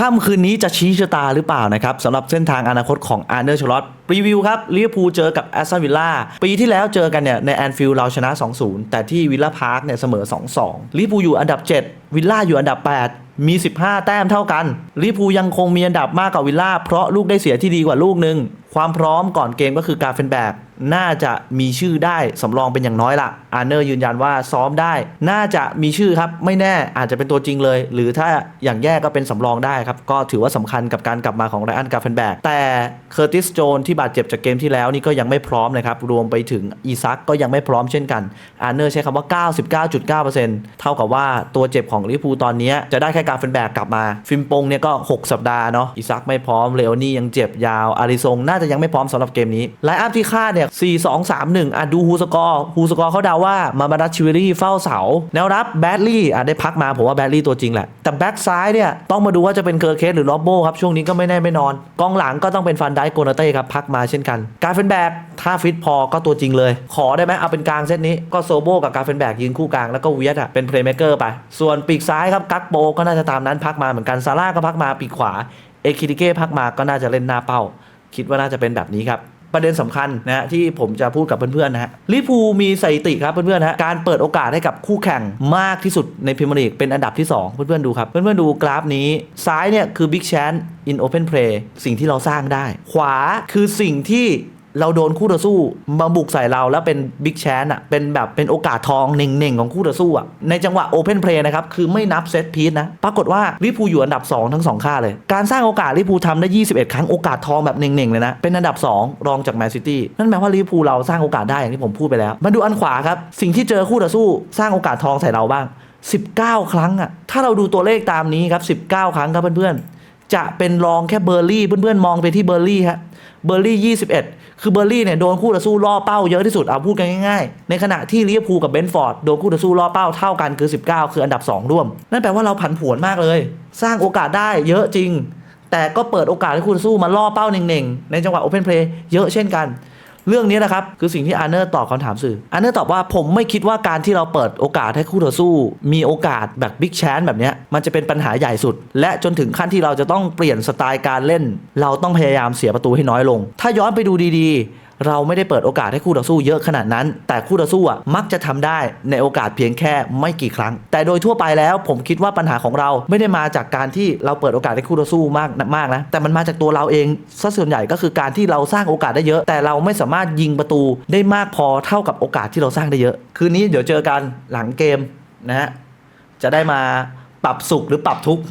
ค่ำคืนนี้จะชี้ชะตาหรือเปล่านะครับสำหรับเส้นทางอนาคตของอาร์เนอร์ชลอตรีวิวครับลิเวอร์พูลเจอกับแอสตันวิลล่าปีที่แล้วเจอกันเนี่ยในแอนฟิลด์เราชนะ 2-0 แต่ที่วิลล่าพาร์คเนี่ยเสมอ 2-2ลิเวอร์พูลอยู่อันดับ 7 วิลล่าอยู่อันดับ 8มี 15 แต้มเท่ากันลิเวอร์พูลยังคงมีอันดับมากกว่าวิลล่า เพราะลูกได้เสียที่ดีกว่าลูกหนึ่ง ความพร้อมก่อนเกมก็คือการเฟนแบกน่าจะมีชื่อได้สำรองเป็นอย่างน้อยละอาร์เนอร์ยืนยันว่าซ้อมได้ น่าจะมีชื่อครับ ไม่แน่อาจจะเป็นตัวจริงเลย หรือถ้าอย่างแย่ก็เป็นสำรองได้ครับ ก็ถือว่าสำคัญกับการกลับมาของไรอันกาเฟนแบกแต่เคอร์ติสโจนที่บาดเจ็บจากเกมที่แล้วนี่ก็ยังไม่พร้อมนะครับ รวมไปถึงอีซักก็ยังไม่พร้อมเช่นกันอาร์เนอร์ใช้คำว่า 99.9%เท่ากับว่าตัวเจ็บของลิเวอร์พูลตอนนี้จะได้แค่กาเฟนแบกกลับมา ฟิมปงเนี่ยก็ 6 สัปดาห์เนาะอีซักไม่พร้อมเลโอนี่ยังเจ็บยาวอาริซงน่าจะยังไม่พร้อมสำหรับเกมนี้ไลน์อัพที่คาดเนี่ย4 2 3 1อะดูฮูสกอร์ฮูสกอร์เขาเดาว่ามาบาดัชชิวรี่เฝ้าเสา แนวรับแบดลี่อะได้พักมาผมว่าแบดลี่ตัวจริงแหละ แต่แบ็กซ้ายเนี่ยต้องมาดูว่าจะเป็นเคอร์เคสหรือล็อบโบครับช่วงนี้ก็ไม่แน่ไม่นอน กองหลังก็ต้องเป็นฟันไดโกนาเต้ครับพักมาเช่นกัน การเฟนแบกถ้าฟิตพอก็ตัวจริงเลย ขอได้ไหมเอาเป็นกลางเซตนี้ก็โซโบกับการเฟนแบกยืนคู่กลางแล้วก็เวียดอะเป็นเพลย์เม k เกอร์ไป ส่วนปีกซ้ายครับกักโบก็น่าจะตามนั้นพักมาเหมือนกันซาร่าก็พักมาปีกขวาเอคิติเก้พักมาก็น่าจะเล่นหน้าเป้า คิดว่าน่าจะเป็นแบบนี้ครับประเด็นสำคัญนะที่ผมจะพูดกับเพื่อนๆนะฮะลิพูมีสถิติครับเพื่อนๆนะฮะการเปิดโอกาสให้กับคู่แข่งมากที่สุดในพรีเมียร์ลีกเป็นอันดับที่ 2 เพื่อนๆดูครับเพื่อนๆดูกราฟนี้ซ้ายเนี่ยคือบิ๊กแชน in open play สิ่งที่เราสร้างได้ ขวาคือสิ่งที่ เราโดนคู่ต่อสู้มาบุกใส่เราแล้วเป็นบิ๊กแชนอะเป็นแบบเป็นโอกาสทองเน่งๆของคู่ต่อสู้อะในจังหวะโอเพนเพลย์นะครับคือไม่นับเซตพีซนะปรากฏว่าลิพูอยู่อันดับ 2 ทั้ง 2 ค่าเลย การสร้างโอกาสลิเวอร์พูลทำได้ 21 ครั้งโอกาสทองแบบเน่งๆเลยนะ เป็นอันดับ 2 รองจากแมนซิตี้นั่นแปลว่าลิพูเราสร้างโอกาสได้อย่างที่ผมพูดไปแล้ว มาดูอันขวาครับสิ่งที่เจอคู่ต่อสู้ สร้างโอกาสทองใส่เราบ้าง 19 ครั้งอะถ้าเราดูตัวเลขตามนี้ครับ19 ครั้งครับเพื่อนๆจะเป็นรองแค่เบอร์ลี่เพื่อนๆมองไปที่เบอร์ลี่ฮะเบอร์ลี่ 21 คือเบอร์ลี่เนี่ยโดนคู่ต่อสู้ล่อเป้าเยอะที่สุดเอาพูดกันง่ายๆ ในขณะที่ลิเวอร์พูลกับเบนฟอร์ดโดนคู่ต่อสู้ล่อเป้าเท่ากันคือ 19 คืออันดับ 2 ร่วม นั่นแปลว่าเราผันผวนมากเลย สร้างโอกาสได้เยอะจริง แต่ก็เปิดโอกาสให้คู่ต่อสู้มาล่อเป้าเน่งๆในจังหวะโอเพนเพลย์เยอะเช่นกัน เรื่องนี้นะครับคือสิ่งที่อาร์เนอร์ตอบคำถามสื่ออาร์เนอร์ตอบว่าผมไม่คิดว่าการที่เราเปิดโอกาสให้คู่ต่อสู้ มีโอกาสแบบบิ๊กแชนแบบนี้มันจะเป็นปัญหาใหญ่สุด และจนถึงขั้นที่เราจะต้องเปลี่ยนสไตล์การเล่น เราต้องพยายามเสียประตูให้น้อยลง ถ้าย้อนไปดูดีๆ เราไม่ได้เปิดโอกาสให้คู่ต่อสู้เยอะขนาดนั้น แต่คู่ต่อสู้อะมักจะทำได้ในโอกาสเพียงแค่ไม่กี่ครั้ง แต่โดยทั่วไปแล้วผมคิดว่าปัญหาของเราไม่ได้มาจากการที่เราเปิดโอกาสให้คู่ต่อสู้มากมากนะแต่มันมาจากตัวเราเองซะส่วนใหญ่ก็คือการที่เราสร้างโอกาสได้เยอะ แต่เราไม่สามารถยิงประตูได้มากพอเท่ากับโอกาสที่เราสร้างได้เยอะ คืนนี้เดี๋ยวเจอกันหลังเกมนะฮะจะได้มาปรับสุขหรือปรับทุกข์